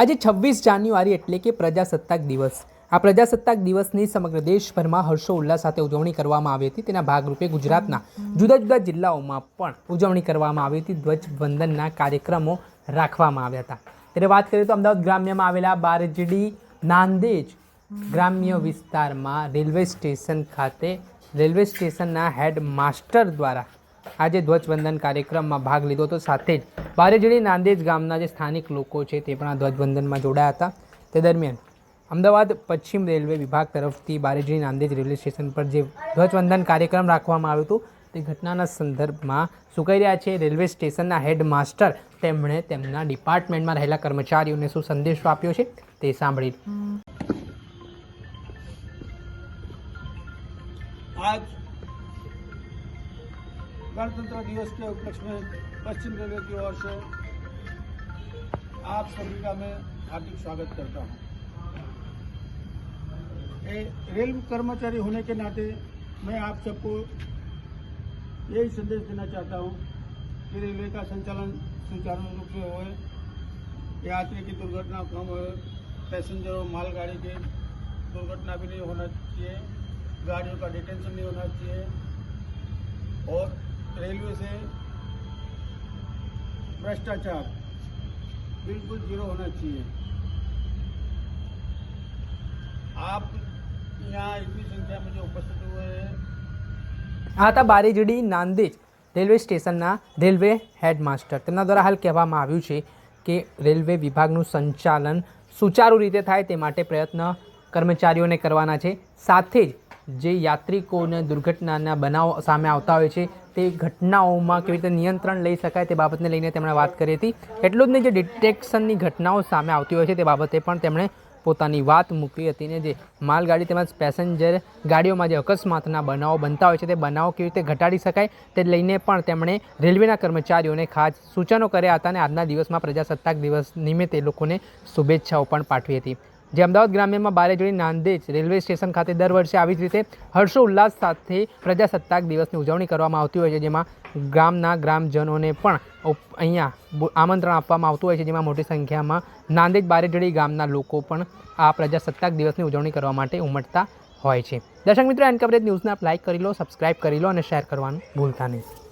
આજે છવ્વીસ જાન્યુઆરી એટલે કે પ્રજાસત્તાક દિવસ. આ પ્રજાસત્તાક દિવસની સમગ્ર દેશભરમાં હર્ષો ઉલ્લાસ સાથે ઉજવણી કરવામાં આવી હતી. તેના ભાગરૂપે ગુજરાતના જુદા જુદા જિલ્લાઓમાં પણ ઉજવણી કરવામાં આવી હતી. ધ્વજવંદનના કાર્યક્રમો રાખવામાં આવ્યા હતા. ત્યારે વાત કરીએ તો અમદાવાદ ગ્રામ્યમાં આવેલા બારજડી નાંદેજ ગ્રામ્ય વિસ્તારમાં રેલવે સ્ટેશન ખાતે રેલવે સ્ટેશનના હેડ માસ્ટર દ્વારા આજે ધ્વજવંદન કાર્યક્રમમાં ભાગ લીધો હતો. સાથે જ બારેજડી નાંદેજ ગામના જે સ્થાનિક લોકો છે તે પણ આ ધ્વજવંદનમાં જોડાયા હતા. તે દરમિયાન અમદાવાદ પશ્ચિમ રેલવે વિભાગ તરફથી બારેજડી નાંદેજ રેલવે સ્ટેશન પર જે ધ્વજવંદન કાર્યક્રમ રાખવામાં આવ્યો હતો, તે ઘટનાના સંદર્ભમાં શું કહી રહ્યા છે. રેલવે સ્ટેશનના હેડ માસ્ટર તેમણે તેમના ડિપાર્ટમેન્ટમાં રહેલા કર્મચારીઓને શું સંદેશો આપ્યો છે તે સાંભળી आज गणतंत्र दिवस के उपलक्ष्य में पश्चिम रेलवे की ओर से आप सभी का मैं हार्दिक स्वागत करता हूँ। रेल कर्मचारी होने के नाते मैं आप सबको यही संदेश देना चाहता हूँ कि रेलवे का संचालन सुचारू रूप से होए, यात्री की दुर्घटना कम हो पैसेंजर और मालगाड़ी की दुर्घटना भी नहीं होना चाहिए, गाड़ियों का डिटेंशन नहीं होना चाहिए, और रेलवे से भ्रष्टाचार बिल्कुल जीरो होना चाहिए आप यहाँ इतनी संख्या में जो उपस्थित हुए हैं આ હતા બારેજડી નાંદેજ રેલવે સ્ટેશનના રેલવે હેડમાસ્ટર તેમના દ્વારા હાલ કહેવામાં આવ્યું છે કે રેલવે વિભાગનું સંચાલન સુચારુ રીતે થાય તે માટે પ્રયત્ન કર્મચારીઓને કરવાના છે સાથે જ જે યાત્રિકોને દુર્ઘટનાના બનાવો સામે આવતા હોય છે તે ઘટનાઓમાં કેવી રીતે નિયંત્રણ લઈ શકાય તે બાબતને લઈને તેમણે વાત કરી હતી. એટલું જ નહીં, જે ડિટેક્શનની ઘટનાઓ સામે આવતી હોય છે તે બાબતે પણ તેમણે પોતાની વાત મૂકી હતી ને જે માલગાડી તેમજ પેસેન્જર ગાડીઓમાં જે અકસ્માતના બનાવો બનતા હોય છે તે બનાવો કેવી રીતે ઘટાડી શકાય તે લઈને પણ તેમણે રેલવેના કર્મચારીઓને ખાસ સૂચનો કર્યા હતા અને આજના દિવસમાં પ્રજાસત્તાક દિવસ નિમિત્તે લોકોને શુભેચ્છાઓ પણ પાઠવી હતી. જે અમદાવાદ ગ્રામ્યમાં બારેજોડી નાંદેજ રેલવે સ્ટેશન ખાતે દર વર્ષે આવી જ રીતે હર્ષોલ્લાસ સાથે પ્રજાસત્તાક દિવસની ઉજવણી કરવામાં આવતી હોય છે, જેમાં ગામના ગ્રામજનોને પણ અહીંયા આમંત્રણ આપવામાં આવતું હોય છે, જેમાં મોટી સંખ્યામાં નાંદેજ બારેજડી ગામના લોકો પણ આ પ્રજાસત્તાક દિવસની ઉજવણી કરવા માટે ઉમટતા હોય છે. દર્શક મિત્રો, એન કવરેજ ન્યૂઝને આપ લાઇક કરી લો, સબસ્ક્રાઇબ કરી લો અને શેર કરવાનું ભૂલતા નહીં.